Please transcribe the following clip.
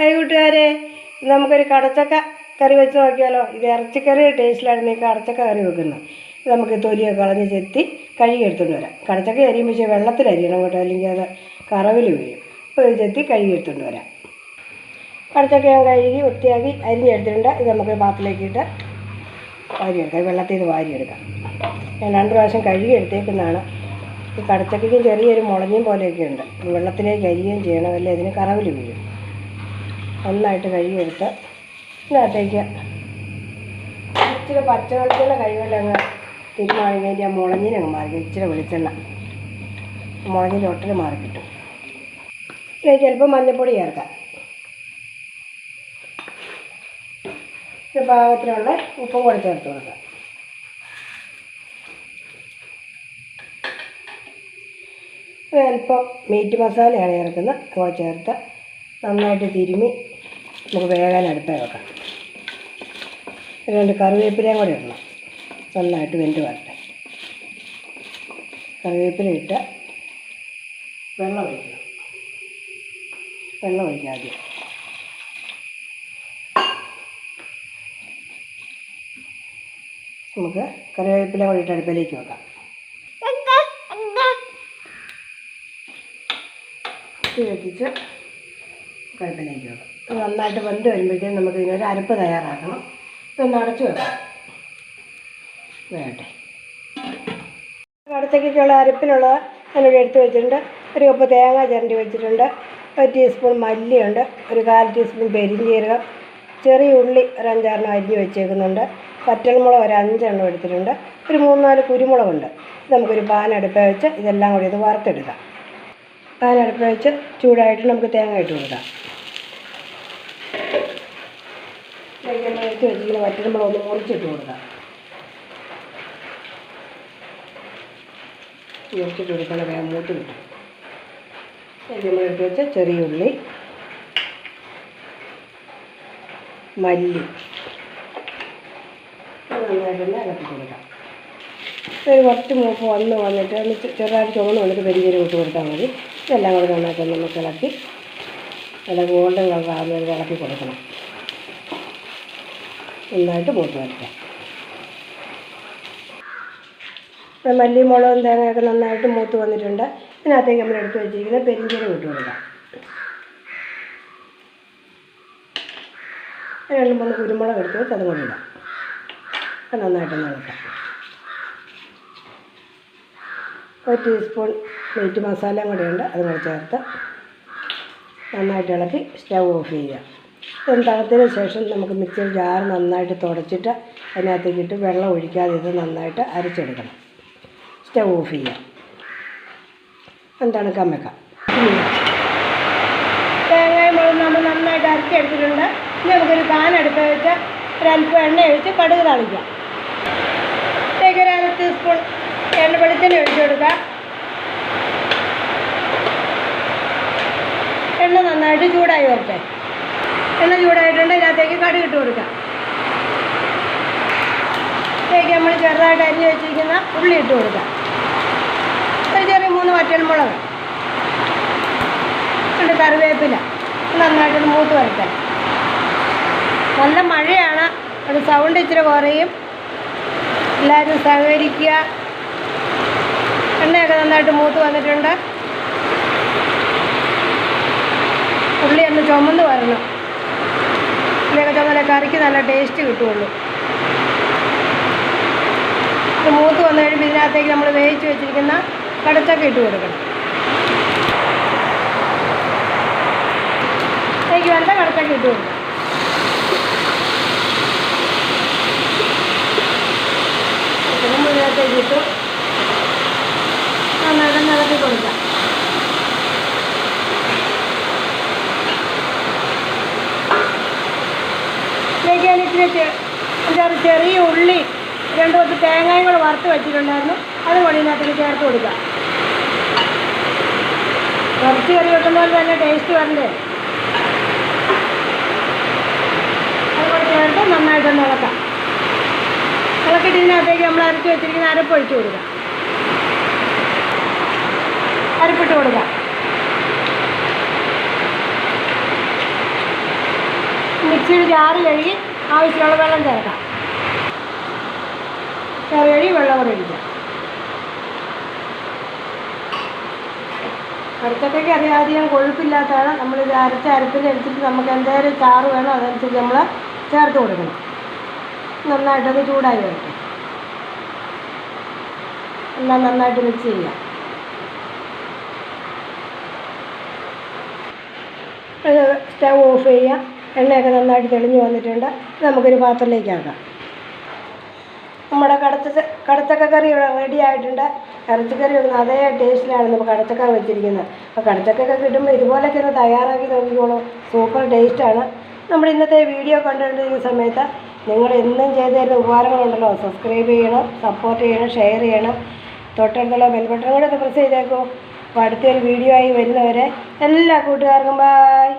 Hi കൂട്ടുകാരെ നമുക്കൊരു കടച്ചക്ക കറി വെച്ച് നോക്കിയാലോ? ഇത് ഇറച്ചിക്കറി ടേസ്റ്റിലായിരുന്നു ഈ കടച്ചക്ക കറി വെക്കുന്നത് നമുക്ക് തൊലിയൊക്കെ കളഞ്ഞ് ചെത്തി കഴുകി എടുത്തുകൊണ്ട് വരാം കടച്ചക്ക അരിയുമ്പോൾ വെള്ളത്തിൽ അരിയണം കേട്ടോ അല്ലെങ്കിൽ അത് കറവിൽ വീഴും. അപ്പോൾ ഇത് ചെത്തി കഴുകി എടുത്തുകൊണ്ട് വരാം. കടച്ചക്ക ഞാൻ കഴുകി വൃത്തിയാക്കി അരിഞ്ഞെടുത്തിട്ടുണ്ട്. ഇത് നമുക്ക് പാത്രത്തിലേക്ക് ഇട്ട് വാരിയെടുക്കാം. വെള്ളത്തിൽ നിന്ന് വാരിയെടുക്കാം. ഞാൻ രണ്ട് പ്രാവശ്യം കഴുകി എടുത്തേക്കുന്നതാണ് ഈ കടച്ചക്കയ്ക്കും ചെറിയൊരു മുളഞ്ഞും പോലെയൊക്കെ ഉണ്ട് വെള്ളത്തിലേക്ക് അരിയുകയും ചെയ്യണം അല്ലേ? ഇതിന് കറവിൽ വീഴും. നന്നായിട്ട് കഴുകിയെടുത്ത് ഇതിനകത്തേക്ക് ഇച്ചിരി പച്ചവെളിച്ചെണ്ണ അങ്ങ് തിരുമാറിക്കഴിഞ്ഞാൽ ആ മുളഞ്ഞിനങ്ങ് മാറി ഇച്ചിരി വെളിച്ചെണ്ണ. മുളഞ്ഞിന്റെ ഒട്ടൽ മാറി കിട്ടും ഇതിലേക്ക് ചിലപ്പോൾ മഞ്ഞൾപ്പൊടി ചേർക്കാം. ഇത് പാകത്തിനുള്ള ഉപ്പും കൂടെ ചേർത്ത് കൊടുക്കാം. അല്പം മീറ്റ് മസാലയാണ് ചേർക്കുന്നത്. കൂടെ ചേർത്ത് നന്നായിട്ട് തിരുമ്മി നമുക്ക് വേകാൻ അടുപ്പേ വെക്കാം. രണ്ട് കറിവേപ്പിലയും കൂടെ ഇടണം. നന്നായിട്ട് വെന്ത് വരട്ടെ. കറിവേപ്പില ഇട്ട് വെള്ളം ഒഴിക്കണം. വെള്ളം ഒഴിക്കാം ആദ്യം. നമുക്ക് കറിവേപ്പില കൂടി ഇട്ട് അടുപ്പിലേക്ക് വെക്കാം. തീ കത്തിച്ച് കടുപ്പിലേക്ക് വെക്കാം. നന്നായിട്ട് വെന്ത് വരുമ്പോഴത്തേക്കും നമുക്ക് ഇതിനൊരു അരപ്പ് തയ്യാറാക്കണം. ഇതൊന്ന് അടച്ചു വെക്കാം. വേട്ടെ അടുത്തേക്കുള്ള അരപ്പിനുള്ള ഞാനിവിടെ എടുത്ത് വെച്ചിട്ടുണ്ട്. ഒരു കപ്പ് തേങ്ങ ചിരണ്ടി വെച്ചിട്ടുണ്ട്. ഒരു ടീസ്പൂൺ മല്ലിയുണ്ട്. ഒരു കാൽ ടീസ്പൂൺ പെരിഞ്ചീരകം. ചെറിയ ഉള്ളി ഒരു അഞ്ചാറെണ്ണം അരിഞ്ഞ് വെച്ചേക്കുന്നുണ്ട്. പറ്റൽമുളക് ഒരു അഞ്ചെണ്ണം എടുത്തിട്ടുണ്ട്. ഒരു മൂന്നാൽ നാല് കുരുമുളകുണ്ട് നമുക്കൊരു പാൻ അടുപ്പേ വെച്ച് ഇതെല്ലാം കൂടി ഇത് വറുത്തെടുക്കാം. പാൻ അടുപ്പ് വെച്ച് ചൂടായിട്ട് നമുക്ക് തേങ്ങ ഇട്ട് കൊടുക്കാം. തേങ്ങ എടുത്ത് വറ്റൽമുളക് ഒന്ന് മുറിച്ചിട്ട് കൊടുക്കാം. മുറിച്ചിട്ട് കൊടുക്കണം വേഗം മൂത്ത് കിട്ടും. എടുത്ത് വെച്ച ചെറിയ ഉള്ളി മല്ലി നന്നായിട്ടൊന്ന് ഇളക്കി കൊടുക്കാം ഒരു കുറച്ച് മൂപ്പ് വന്ന് വന്നിട്ട് ഒന്ന് ചെറുതായിട്ട് ചുവന്ന് വന്നിട്ട് പെരിഞ്ചീരകം ഇട്ട് കൊടുത്താൽ മതി. ഇതെല്ലാം കൂടി നന്നായിട്ട് നമുക്ക് ഇളക്കി നല്ല ഗോൾഡൻ കളർ ഒരു ഇളക്കി കൊടുക്കണം. നന്നായിട്ട് മൂത്ത് വരട്ടെ. മല്ലി മുളകും തേങ്ങയൊക്കെ നന്നായിട്ട് മൂത്ത് വന്നിട്ടുണ്ട്. ഇതിനകത്തേക്ക് നമ്മൾ എടുത്ത് വെച്ചിരിക്കുന്ന പെരിഞ്ചീരകം ഇട്ട് കൊടുക്കാം. രണ്ട് മൂന്ന് കുരുമുളക് എടുത്ത് വെച്ച് അതും കൂടി ഇടാം. നന്നായിട്ടൊന്ന് ഇളക്കാം. ഒരു ടീസ്പൂൺ മീറ്റ് മസാലയും കൂടെ ഉണ്ട് അതും കൂടെ ചേർത്ത് നന്നായിട്ട് ഇളക്കി സ്റ്റവ് ഓഫ് ചെയ്യുക. ഇത് തണുത്തതിന് ശേഷം നമുക്ക് മിക്സിയിൽ ജാർ നന്നായിട്ട് തുടച്ചിട്ട് അതിനകത്തേക്ക് ഇട്ട് വെള്ളം ഒഴിക്കാതെ ഇത് നന്നായിട്ട് അരച്ചെടുക്കണം. സ്റ്റൗ ഓഫ് ചെയ്യുക. എന്താണ് കമ്മക്ക തേങ്ങയും മുളകും നമ്മൾ നന്നായിട്ട് അരച്ചെടുത്തിട്ടുണ്ട്. ഇനി നമുക്കൊരു പാൻ എടുത്ത് വെച്ച് ഒരല്പം എണ്ണ ഒഴിച്ച് കടുക് തളിക്കാം. ഒരു അര ടീസ്പൂൺ കൊടുക്കാം. എണ്ണ നന്നായിട്ട് ചൂടായി വരട്ടെ. എണ്ണ ചൂടായിട്ടുണ്ട് ഇതിനകത്തേക്ക് കടുക് ഇട്ട് കൊടുക്കാം. ഇതിലേക്ക് നമ്മൾ ചെറുതായിട്ട് അരിഞ്ഞ് വെച്ചിരിക്കുന്ന ഉള്ളി ഇട്ട് കൊടുക്കാം. ഒരു ചെറിയ മൂന്ന് വറ്റൽമുളക് ഉണ്ട് കറിവേപ്പില. നന്നായിട്ട് മൂത്ത് വരട്ടെ. നല്ല മഴയാണ്. അത് സൗണ്ട് ഇച്ചിരി കുറയും. എല്ലാവരും സഹകരിക്കുക. എണ്ണയൊക്കെ നന്നായിട്ട് മൂത്ത് വന്നിട്ടുണ്ട്. ഉള്ളി ഒന്ന് ചുമന്ന് വരണം. ഉള്ളിയൊക്കെ ചുമന്ന കറിക്ക് നല്ല ടേസ്റ്റ് കിട്ടുള്ളൂ. ഇത് മൂത്ത് വന്നു കഴിയുമ്പോൾ ഇതിനകത്തേക്ക് നമ്മൾ വേവിച്ച് വെച്ചിരിക്കുന്ന കടച്ചൊക്കെ ഇട്ട് കൊടുക്കണം. ഇതിലേക്ക് വേണ്ട കടച്ചൊക്കെ ഇട്ട് കൊടുക്കാം ഇതിനും ഇതിനകത്തേക്ക് ഇട്ടു നിലത്തി കൊടുക്കാം. ഇതിലേക്ക് ചെറിയ ഉള്ളി രണ്ട് കുറച്ച് തേങ്ങയും കൂടെ വറുത്ത് വെച്ചിട്ടുണ്ടായിരുന്നു. അത് കൂടി ചേർത്ത് കൊടുക്കാം. കുറച്ച് കറി വെക്കുന്ന പോലെ തന്നെ ടേസ്റ്റ് വരണ്ടേ? അതുകൂടെ ചേർത്ത് നന്നായിട്ടൊന്ന് ഇളക്കാം. ഇളക്കിയിട്ട് നമ്മൾ അരച്ച് വെച്ചിരിക്കുന്ന അരപ്പ് ഒഴിച്ച് കൊടുക്കാം. അരപ്പിട്ട് കൊടുക്കാം. മിക്സിയിൽ ജാറ് കഴുകി ആവശ്യമുള്ള വെള്ളം ചേർക്കാം. കറി കഴുകി വെള്ളം കൂടെ ഒഴിക്കാം അടുത്തൊക്കെ അറിയാതെയും കൊഴുപ്പില്ലാത്തതാണ്. നമ്മൾ നമ്മളിത് അരച്ച എടുത്തിട്ട് നമുക്ക് എന്തായാലും ചാറ് വേണം അതനുസരിച്ച് നമ്മൾ ചേർത്ത് കൊടുക്കണം. നന്നായിട്ടത് ചൂടായി വരട്ടെ. എല്ലാം നന്നായിട്ട് മിക്സ് ചെയ്യാം. സ്റ്റവ് ഓഫ് ചെയ്യുക എണ്ണയൊക്കെ നന്നായിട്ട് തെളിഞ്ഞ് വന്നിട്ടുണ്ട്. നമുക്കൊരു പാത്രത്തിലേക്ക് ആക്കാം നമ്മുടെ കടത്ത കടത്തക്ക കറി ഇവിടെ റെഡി ആയിട്ടുണ്ട്. ഇറച്ചിക്കറി വെക്കുന്ന അതേ ടേസ്റ്റിലാണ് നമ്മൾ കടത്തക്ക വെച്ചിരിക്കുന്നത്. അപ്പോൾ കടത്തക്കൊക്കെ കിട്ടുമ്പോൾ ഇതുപോലൊക്കെ ഒന്ന് തയ്യാറാക്കി നോക്കിക്കോളൂ. സൂപ്പർ ടേസ്റ്റാണ് നമ്മൾ ഇന്നത്തെ വീഡിയോ കണ്ടുകൊണ്ടിരിക്കുന്ന സമയത്ത് നിങ്ങൾ എന്നും ചെയ്തു തരുന്ന ഉപകാരങ്ങളുണ്ടല്ലോ. സബ്സ്ക്രൈബ് ചെയ്യണം സപ്പോർട്ട് ചെയ്യണം ഷെയർ ചെയ്യണം. തൊട്ടടുത്തുള്ള ബെൽ ബട്ടൺ കൂടെ ഒന്ന് പ്രസ് ചെയ്തേക്കൂ. അപ്പോൾ അടുത്തൊരു വീഡിയോ ആയി വരുന്നവരെ എല്ലാ കൂട്ടുകാർക്കും ബായ്